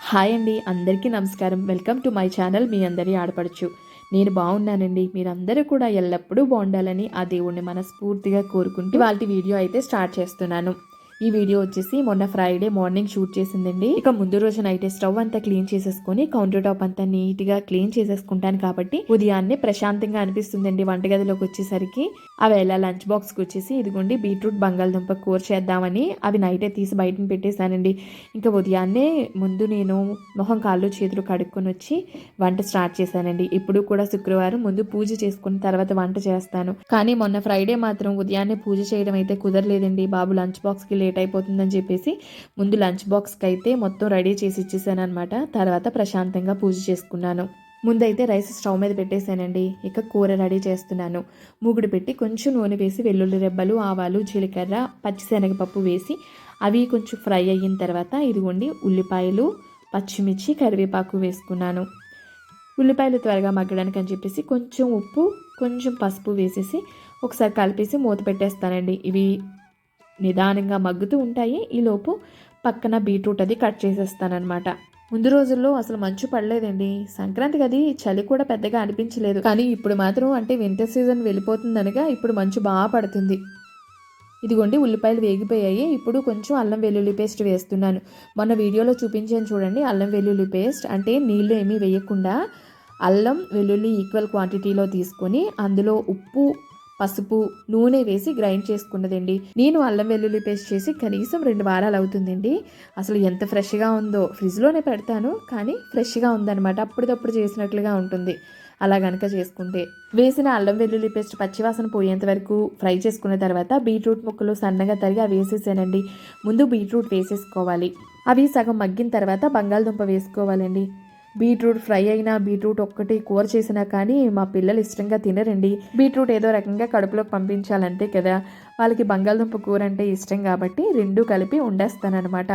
Hi అండి అందరికీ నమస్కారం. వెల్కమ్ టు మై ఛానల్ మీ అందరి ఆడపడచ్చు నేను బాగున్నానండి. మీరందరూ కూడా ఎల్లప్పుడూ బాగుండాలని ఆ దేవుణ్ణి మనస్ఫూర్తిగా కోరుకుంటూ వాళ్ళ వీడియో అయితే స్టార్ట్ చేస్తున్నాను. ఈ వీడియో వచ్చేసి మొన్న ఫ్రైడే మార్నింగ్ షూట్ చేసిందండి. ఇక ముందు రోజు నైట్ స్టవ్ అంతా క్లీన్ చేసేసుకుని కౌంటర్ టాప్ అంతా నీట్గా క్లీన్ చేసేసుకుంటాను కాబట్టి ఉదయాన్నే ప్రశాంతంగా అనిపిస్తుందండి వంటగదిలోకి వచ్చేసరికి. అవి ఎలా లంచ్ బాక్స్కి వచ్చేసి ఇదిగోండి బీట్రూట్ బంగాళదుంప కూర చేద్దామని అవి నైటే తీసి బయటని పెట్టేశానండి. ఇంకా ఉదయాన్నే ముందు నేను మొహం కాళ్ళు చేతులు కడుక్కొని వచ్చి వంట స్టార్ట్ చేశానండి. ఇప్పుడు కూడా శుక్రవారం ముందు పూజ చేసుకున్న తర్వాత వంట చేస్తాను. కానీ మొన్న ఫ్రైడే మాత్రం ఉదయాన్నే పూజ చేయడం అయితే కుదరలేదండి. బాబు లంచ్ బాక్స్కి లేట్ అయిపోతుందని చెప్పేసి ముందు లంచ్ బాక్స్కి అయితే మొత్తం రెడీ చేసి ఇచ్చేసాను అనమాట తర్వాత ప్రశాంతంగా పూజ చేసుకున్నాను. ముందైతే రైస్ స్టవ్ మీద పెట్టేశానండి. ఇక కూర రెడీ చేస్తున్నాను. మూగుడు పెట్టి కొంచెం నూనె వేసి వెల్లుల్లి రెబ్బలు ఆవాలు జీలకర్ర పచ్చిశనగపప్పు వేసి అవి కొంచెం ఫ్రై అయిన తర్వాత ఇదిగోండి ఉల్లిపాయలు పచ్చిమిర్చి కరివేపాకు వేసుకున్నాను. ఉల్లిపాయలు త్వరగా మగ్గడానికి అని చెప్పేసి కొంచెం ఉప్పు కొంచెం పసుపు వేసేసి ఒకసారి కలిపేసి మూత పెట్టేస్తానండి. ఇవి నిదానంగా మగ్గుతూ ఉంటాయి. ఈలోపు పక్కన బీట్రూట్ అది కట్ చేసేస్తానమాట ముందు రోజుల్లో అసలు మంచు పడలేదండి. సంక్రాంతికి అది చలి కూడా పెద్దగా అనిపించలేదు. కానీ ఇప్పుడు మాత్రం అంటే వింటర్ సీజన్ వెళ్ళిపోతుందనగా ఇప్పుడు మంచు బాగా పడుతుంది. ఇదిగోండి ఉల్లిపాయలు వేగిపోయాయి. ఇప్పుడు కొంచెం అల్లం వెల్లుల్లి పేస్ట్ వేస్తున్నాను. మొన్న వీడియోలో చూపించాను చూడండి. అల్లం వెల్లుల్లి పేస్ట్ అంటే నీళ్ళు ఏమీ వేయకుండా అల్లం వెల్లుల్లి ఈక్వల్ క్వాంటిటీలో తీసుకొని అందులో ఉప్పు పసుపు నూనె వేసి గ్రైండ్ చేసుకున్నదండి. నేను అల్లం వెల్లుల్లి పేస్ట్ చేసి కనీసం రెండు వారాలు అవుతుందండి. అసలు ఎంత ఫ్రెష్గా ఉందో ఫ్రిడ్జ్లోనే పెడతాను కానీ ఫ్రెష్గా ఉందన్నమాట. అప్పటిదప్పుడు చేసినట్లుగా ఉంటుంది. అలా గనక చేసుకుంటే. వేసిన అల్లం వెల్లుల్లి పేస్ట్ పచ్చివాసన పోయేంత వరకు ఫ్రై చేసుకున్న తర్వాత బీట్రూట్ ముక్కలు సన్నగా తరిగి అవి వేసేసానండి. ముందు బీట్రూట్ వేసేసుకోవాలి. అవి సగం మగ్గిన తర్వాత బంగాళదుంప వేసుకోవాలండి. బీట్రూట్ ఫ్రై అయినా బీట్రూట్ ఒక్కటి కూర చేసినా కానీ మా పిల్లలు ఇష్టంగా తినరండి. బీట్రూట్ ఏదో రకంగా కడుపులోకి పంపించాలంటే కదా వాళ్ళకి బంగాళదుంప కూర అంటే ఇష్టం కాబట్టి రెండు కలిపి వండేస్తానమాట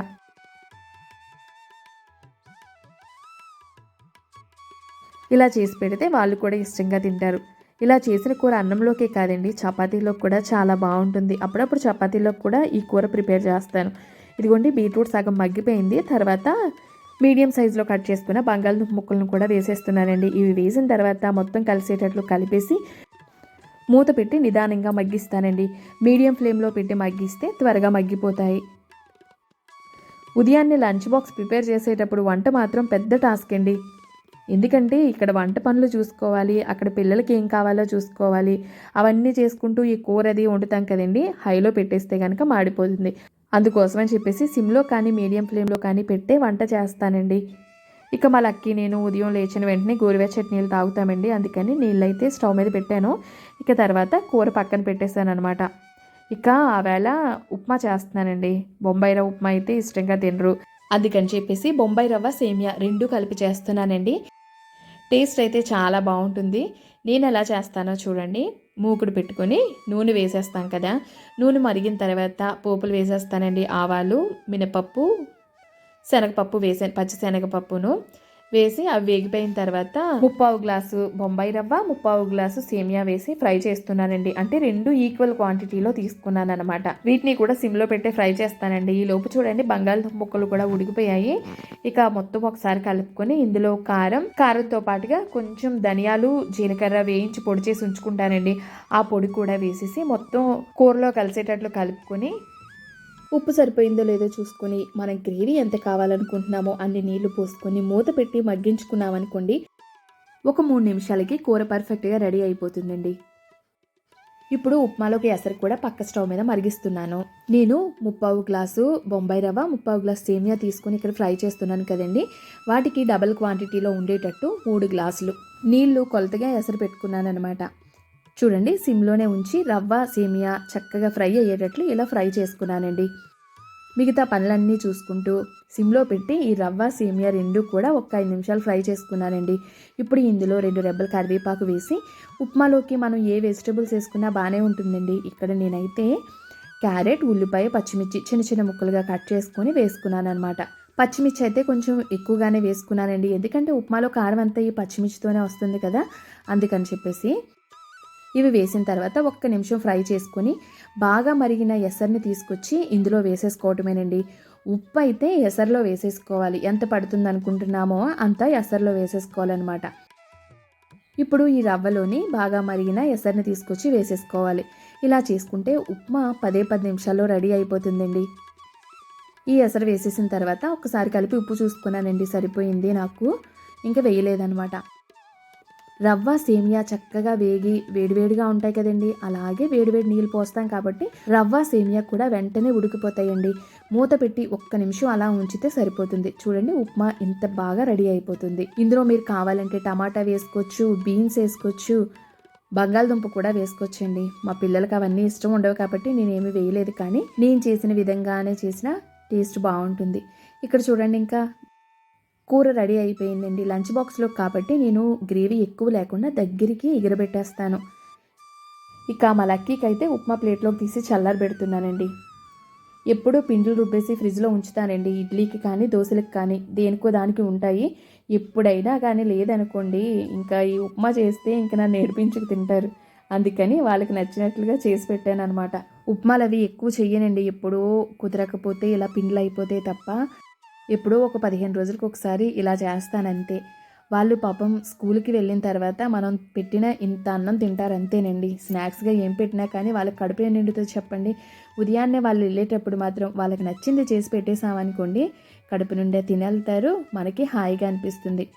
ఇలా చేసి పెడితే వాళ్ళు కూడా ఇష్టంగా తింటారు. ఇలా చేసిన కూర అన్నంలోకే కాదండి చపాతీలోకి కూడా చాలా బాగుంటుంది. అప్పుడప్పుడు చపాతీలోకి కూడా ఈ కూర ప్రిపేర్ చేస్తాను. ఇదిగోండి బీట్రూట్ సగం మగ్గిపోయింది. తర్వాత మీడియం సైజులో కట్ చేసుకున్న బంగాళదుంప ముక్కలను కూడా వేసేస్తున్నానండి ఇవి వేసిన తర్వాత మొత్తం కలిసేటట్లు కలిపేసి మూత పెట్టి నిదానంగా మగ్గిస్తానండి. మీడియం ఫ్లేమ్లో పెట్టి మగ్గిస్తే త్వరగా మగ్గిపోతాయి. ఉదయాన్నే లంచ్ బాక్స్ ప్రిపేర్ చేసేటప్పుడు వంట మాత్రం పెద్ద టాస్క్ అండి. ఎందుకంటే ఇక్కడ వంట పనులు చూసుకోవాలి అక్కడ పిల్లలకి ఏం కావాలో చూసుకోవాలి. అవన్నీ చేసుకుంటూ ఈ కూర అది వండుతాం కదండి. హైలో పెట్టేస్తే కనుక మాడిపోతుంది. అందుకోసమని చెప్పేసి సిమ్లో కానీ మీడియం ఫ్లేమ్లో కానీ పెట్టే వంట చేస్తానండి. ఇక మా లక్కీ నేను ఉదయం లేచిన వెంటనే గోరువెచ్చటి నీళ్ళు తాగుతామండి. అందుకని నీళ్ళు అయితే స్టవ్ మీద పెట్టాను. ఇక తర్వాత కూర పక్కన పెట్టేశాను అనమాట ఇక ఆవేళ ఉప్మా చేస్తున్నానండి. బొంబాయి రవ్వ ఉప్మా అయితే ఇష్టంగా తినరు. అందుకని చెప్పేసి బొంబాయి రవ్వ సేమియా రెండు కలిపి చేస్తున్నానండి. టేస్ట్ అయితే చాలా బాగుంటుంది. నేను ఎలా చేస్తానో చూడండి. మూకుడు పెట్టుకొని నూనె వేసేస్తాం కదా. నూనె మరిగిన తర్వాత పోపులు వేసేస్తానండి. ఆవాలు మినపప్పు శనగపప్పు వేసాను పచ్చి శనగపప్పును వేసి అవి వేగిపోయిన తర్వాత ముప్పావు గ్లాసు బొంబాయి రవ్వ ముప్పావు గ్లాసు సేమియా వేసి ఫ్రై చేస్తున్నానండి. అంటే రెండు ఈక్వల్ క్వాంటిటీలో తీసుకున్నాను అనమాట వీటిని కూడా సిమ్లో పెట్టి ఫ్రై చేస్తానండి. ఈ లోపు చూడండి బంగాళదుంప ముక్కలు కూడా ఉడికిపోయాయి. ఇక మొత్తం ఒకసారి కలుపుకొని ఇందులో కారం కారంతో పాటుగా కొంచెం ధనియాలు జీలకర్ర వేయించి పొడి చేసి ఉంచుకుంటానండి. ఆ పొడి కూడా వేసేసి మొత్తం కూరలో కలిసేటట్లు కలుపుకొని ఉప్పు సరిపోయిందో లేదో చూసుకొని మనం గ్రేవీ ఎంత కావాలనుకుంటున్నామో అన్ని నీళ్ళు పోసుకొని మూత పెట్టి మగ్గించుకున్నామనుకోండి ఒక మూడు నిమిషాలకి కూర పర్ఫెక్ట్గా రెడీ అయిపోతుందండి. ఇప్పుడు ఉప్మాలోకి ఎసరు కూడా పక్క స్టవ్ మీద మరిగిస్తున్నాను. నేను ముప్పావు గ్లాసు బొంబాయి రవ్వ ముప్పావు గ్లాసు సేమియా తీసుకొని ఇక్కడ ఫ్రై చేస్తున్నాను కదండి. వాటికి డబల్ క్వాంటిటీలో ఉండేటట్టు మూడు గ్లాసులు నీళ్ళు కొలతగా ఎసరు పెట్టుకున్నాను అనమాట చూడండి సిమ్లోనే ఉంచి రవ్వ సేమియా చక్కగా ఫ్రై అయ్యేటట్లు ఇలా ఫ్రై చేసుకున్నానండి. మిగతా పనులన్నీ చూసుకుంటూ సిమ్లో పెట్టి ఈ రవ్వ సేమియా రెండు కూడా ఒక ఐదు నిమిషాలు ఫ్రై చేసుకున్నానండి. ఇప్పుడు ఇందులో రెండు రెబ్బలు కరివేపాకు వేసి ఉప్మాలోకి మనం ఏ వెజిటబుల్స్ వేసుకున్నా బాగానే ఉంటుందండి. ఇక్కడ నేనైతే క్యారెట్ ఉల్లిపాయ పచ్చిమిర్చి చిన్న చిన్న ముక్కలుగా కట్ చేసుకొని వేసుకున్నాను అనమాట పచ్చిమిర్చి అయితే కొంచెం ఎక్కువగానే వేసుకున్నానండి. ఎందుకంటే ఉప్మాలో కారం అంతా ఈ పచ్చిమిర్చితోనే వస్తుంది కదా అందుకని చెప్పేసి ఇవి వేసిన తర్వాత ఒక్క నిమిషం ఫ్రై చేసుకొని బాగా మరిగిన ఎసర్ని తీసుకొచ్చి ఇందులో వేసేసుకోవటమేనండి. ఉప్పు అయితే ఎసర్లో వేసేసుకోవాలి. ఎంత పడుతుంది అనుకుంటున్నామో అంత ఎసరులో వేసేసుకోవాలన్నమాట. ఇప్పుడు ఈ రవ్వలోని బాగా మరిగిన ఎసర్ని తీసుకొచ్చి వేసేసుకోవాలి. ఇలా చేసుకుంటే ఉప్మా పదే పది నిమిషాల్లో రెడీ అయిపోతుందండి. ఈ ఎసరు వేసేసిన తర్వాత ఒకసారి కలిపి ఉప్పు చూసుకున్నానండి. సరిపోయింది నాకు. ఇంకా వేయలేదనమాట రవ్వ సేమియా చక్కగా వేగి వేడివేడిగా ఉంటాయి కదండి. అలాగే వేడివేడి నీళ్ళు పోస్తాం కాబట్టి రవ్వ సేమియా కూడా వెంటనే ఉడికిపోతాయండి. మూత పెట్టి ఒక్క నిమిషం అలా ఉంచితే సరిపోతుంది. చూడండి ఉప్మా ఇంత బాగా రెడీ అయిపోతుంది. ఇందులో మీరు కావాలంటే టమాటా వేసుకోవచ్చు బీన్స్ వేసుకోవచ్చు బంగాళదుంప కూడా వేసుకోవచ్చండి. మా పిల్లలకి అవన్నీ ఇష్టం ఉండవు కాబట్టి నేనేమి వేయలేదు కానీ నేను చేసిన విధంగానే చేసిన టేస్ట్ బాగుంటుంది. ఇక్కడ చూడండి ఇంకా కూర రెడీ అయిపోయిందండి లంచ్ బాక్స్లో కాబట్టి నేను గ్రేవీ ఎక్కువ లేకుండా దగ్గరికి ఎగరబెట్టేస్తాను. ఇక మా లక్కీకి అయితే ఉప్మా ప్లేట్లోకి తీసి చల్లారి పెడుతున్నానండి. ఎప్పుడూ పిండిలు రుబ్బేసి ఫ్రిడ్జ్లో ఉంచుతానండి. ఇడ్లీకి కానీ దోశలకు కానీ దేనికో దానికి ఉంటాయి. ఎప్పుడైనా కానీ లేదనుకోండి ఇంకా ఈ ఉప్మా చేస్తే ఇంకా నన్ను నేర్పించుకు తింటారు. అందుకని వాళ్ళకి నచ్చినట్లుగా చేసి పెట్టాను అనమాట ఉప్మాలు అవి ఎక్కువ చెయ్యనండి. ఎప్పుడో కుదరకపోతే ఇలా పిండ్లు అయిపోతే తప్ప ఎప్పుడో ఒక పదిహేను రోజులకు ఒకసారి ఇలా చేస్తానంతే. వాళ్ళు పాపం స్కూల్కి వెళ్ళిన తర్వాత మనం పెట్టిన ఇంత అన్నం తింటారు అంతేనండి. స్నాక్స్గా ఏం పెట్టినా కానీ వాళ్ళకి కడుపు నిండుతో చెప్పండి. ఉదయాన్నే వాళ్ళు వెళ్ళేటప్పుడు మాత్రం వాళ్ళకి నచ్చింది చేసి పెట్టేసామనుకోండి కడుపు నుండే తినేళ్తారు. మనకి హాయిగా అనిపిస్తుంది.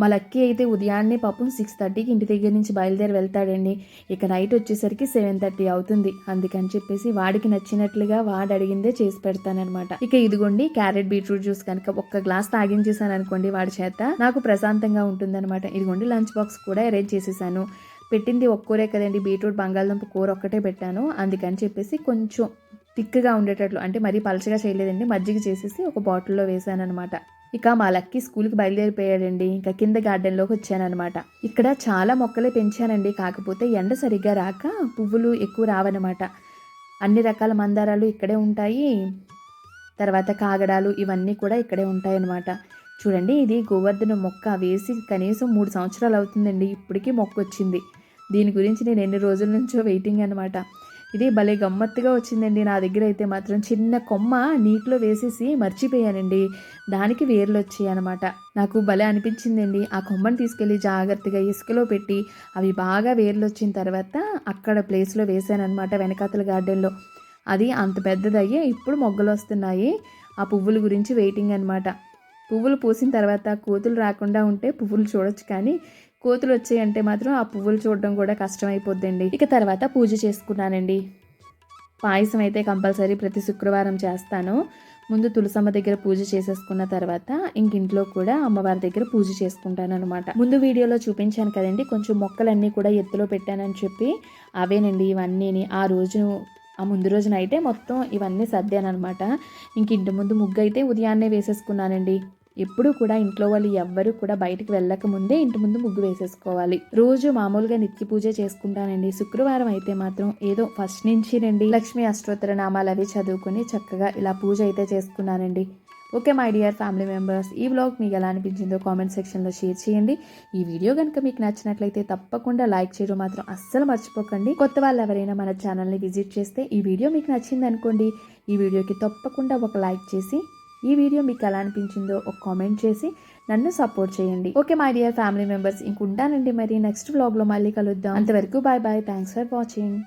మా లక్కీ అయితే ఉదయాన్నే పాపం సిక్స్ థర్టీకి ఇంటి దగ్గర నుంచి బయలుదేరి వెళ్తాడండి. ఇక నైట్ వచ్చేసరికి సెవెన్ థర్టీ అవుతుంది. అందుకని చెప్పేసి వాడికి నచ్చినట్లుగా వాడు అడిగిందే చేసి పెడతానమాట ఇక ఇదిగోండి క్యారెట్ బీట్రూట్ జ్యూస్ కనుక ఒక్క గ్లాస్ తాగించేసాను అనుకోండి వాడి చేత నాకు ప్రశాంతంగా ఉంటుందన్నమాట. ఇదిగోండి లంచ్ బాక్స్ కూడా అరేంజ్ చేసేసాను. పెట్టింది ఒక్కరే కదండి బీట్రూట్ బంగాళదుంప కూర ఒక్కటే పెట్టాను. అందుకని చెప్పేసి కొంచెం థిక్గా ఉండేటట్లు అంటే మరీ పలచగా చేయలేదండి మజ్జిగ చేసేసి ఒక బాటిల్లో వేసాను అనమాట ఇక మా లక్కీ స్కూల్కి బయలుదేరిపోయాడండి. ఇంకా కింద గార్డెన్లోకి వచ్చానమాట ఇక్కడ చాలా మొక్కలే పెంచానండి. కాకపోతే ఎండ సరిగ్గా రాక పువ్వులు ఎక్కువ రావన్నమాట. అన్ని రకాల మందారాలు ఇక్కడే ఉంటాయి. తర్వాత కాగడాలు ఇవన్నీ కూడా ఇక్కడే ఉంటాయన్నమాట. చూడండి ఇది గోవర్ధన మొక్క వేసి కనీసం మూడు సంవత్సరాలు అవుతుందండి. ఇప్పటికీ మొక్క వచ్చింది దీని గురించి నేను ఎన్ని రోజుల నుంచో వెయిటింగ్ అనమాట ఇది భలే గమ్మత్తుగా వచ్చిందండి. నా దగ్గర అయితే మాత్రం చిన్న కొమ్మ నీటిలో వేసేసి మర్చిపోయానండి. దానికి వేర్లు వచ్చాయి అనమాట నాకు భలే అనిపించిందండి. ఆ కొమ్మని తీసుకెళ్ళి జాగ్రత్తగా ఇసుకలో పెట్టి అవి బాగా వేర్లు వచ్చిన తర్వాత అక్కడ ప్లేస్లో వేసానమాట వెనకాతల గార్డెన్లో. అది అంత పెద్దదయ్యి ఇప్పుడు మొగ్గలు వస్తున్నాయి. ఆ పువ్వుల గురించి వెయిటింగ్ అనమాట పువ్వులు పూసిన తర్వాత కోతులు రాకుండా ఉంటే పువ్వులు చూడొచ్చు కానీ కోతులు వచ్చాయంటే మాత్రం ఆ పువ్వులు చూడడం కూడా కష్టమైపోద్దండి. ఇక తర్వాత పూజ చేసుకున్నానండి. పాయసం అయితే కంపల్సరీ ప్రతి శుక్రవారం చేస్తాను. ముందు తులసమ్మ దగ్గర పూజ చేసేసుకున్న తర్వాత ఇంక ఇంట్లో కూడా అమ్మవారి దగ్గర పూజ చేసుకుంటాను అనమాట ముందు వీడియోలో చూపించాను కదండి కొంచెం మొక్కలన్నీ కూడా ఎత్తులో పెట్టానని చెప్పి అవేనండి ఇవన్నీ ఆ రోజు ఆ ముందు రోజున అయితే మొత్తం ఇవన్నీ సర్దాను అనమాట ఇంక ఇంటి ముందు ముగ్గు అయితే ఉదయాన్నే వేసేసుకున్నానండి. ఎప్పుడూ కూడా ఇంట్లో వాళ్ళు ఎవ్వరూ కూడా బయటికి వెళ్ళక ముందే ఇంటి ముందు ముగ్గు వేసేసుకోవాలి. రోజు మామూలుగా నిత్య పూజ చేసుకుంటానండి. శుక్రవారం అయితే మాత్రం ఏదో ఫస్ట్ నుంచి రండి. లక్ష్మీ అష్టోత్తర నామాలు అవి చదువుకొని చక్కగా ఇలా పూజ అయితే చేసుకున్నానండి. Okay my dear family members ఈ బ్లాగ్ మీకు ఎలా అనిపించిందో కామెంట్ సెక్షన్లో షేర్ చేయండి. ఈ వీడియో కనుక మీకు నచ్చినట్లయితే తప్పకుండా లైక్ చేయడం మాత్రం అస్సలు మర్చిపోకండి. కొత్త వాళ్ళు ఎవరైనా మన ఛానల్ని విజిట్ చేస్తే ఈ వీడియో మీకు నచ్చింది అనుకోండి ఈ వీడియోకి తప్పకుండా ఒక లైక్ చేసి ఈ వీడియో మీకు ఎలా అనిపించిందో ఒక కామెంట్ చేసి నన్ను సపోర్ట్ చేయండి. Okay my dear family members ఇంకుంటానండి మరి. నెక్స్ట్ బ్లాగ్లో మళ్ళీ కలుద్దాం. అంతవరకు bye bye thanks for watching